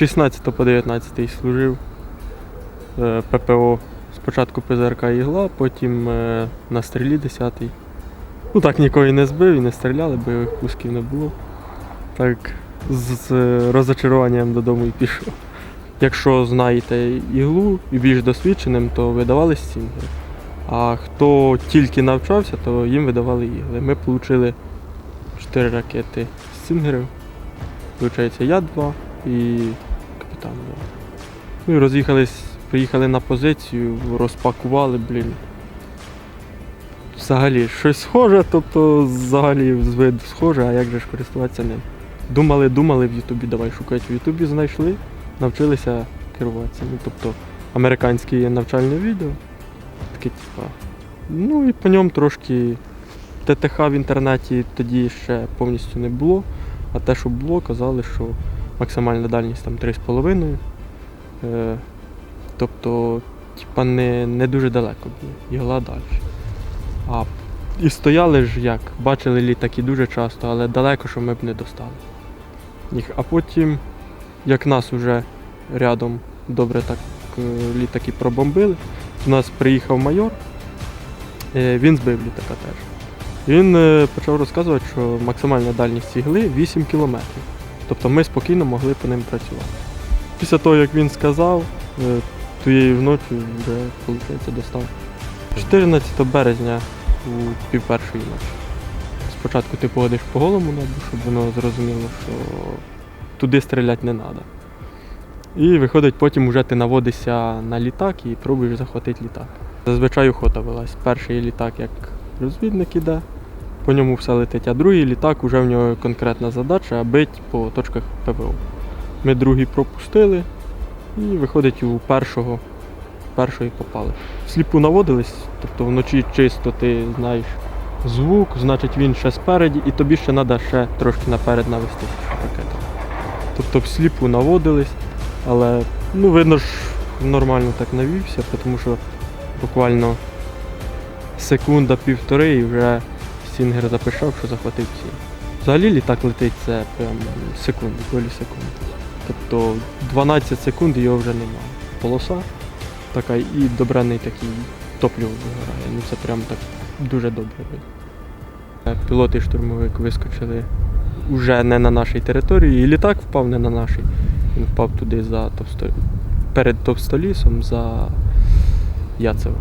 16 по 19 служив е, ППО. Спочатку ПЗРК ігла, потім е, на стрілі 10 Ну так нікого не збив, і не стріляли, бойових пусків не було. Так з, з розочаруванням додому і пішов. Якщо знаєте іглу і більш досвідченим, то видавали стінгери. А хто тільки навчався, то їм видавали ігли. Ми отримали 4 ракети стінгерів. Виходить, я два і два. Ну і роз'їхались, приїхали на позицію, розпакували, блін. Взагалі, щось схоже, тобто взагалі з виду схоже, а як же ж користуватися ним. Думали, думали в Ютубі, давай шукати в Ютубі, знайшли, навчилися керуватися. Ну, тобто американське навчальне відео. Таке, типа. Ну і по ньому трошки ТТХ в інтернеті тоді ще повністю не було. А те, що було, казали, що максимальна дальність там 3,5. Е, тобто, типа, не, не дуже далеко було, ігла далі. А і стояли ж як, бачили літаки дуже часто, але далеко, що ми б не достали. Їх. А потім, як нас уже рядом добре так е, літаки пробомбили, до нас приїхав майор, е, він збив літака теж. Він почав розказувати, що максимальна дальність ігли 8 кілометрів. Тобто ми спокійно могли по ним працювати. Після того, як він сказав, е, тієї вночі вже, виходить, достав. 14 березня у пів першої ночі. Спочатку ти погодиш по голому небу, щоб воно зрозуміло, що туди стріляти не треба. І виходить, потім вже ти наводишся на літак і пробуєш захватити літак. Зазвичай охота велась. Перший літак як розвідник іде, по ньому все летить, а другий літак вже в нього конкретна задача бить по точках ПВО. Ми другий пропустили і виходить у першого, першої попали. Сліпу наводились, тобто вночі чисто ти знаєш звук, значить він ще спереді, і тобі ще треба ще трошки наперед навести ракету. Тобто всліпу наводились, але ну, видно ж нормально так навівся, тому що буквально секунда-півтори і вже Стінгер запишав, що захватив ціль. Взагалі літак летить це прям секунди, долі секунди. Тобто 12 секунд його вже немає. Полоса така і добраний такий топливо вигорає. Ну це прям так дуже добре. Е, Пілот і штурмовик вискочили вже не на нашій території, і літак впав не на нашій. Він впав туди за товсто... перед товстолісом за Яцево.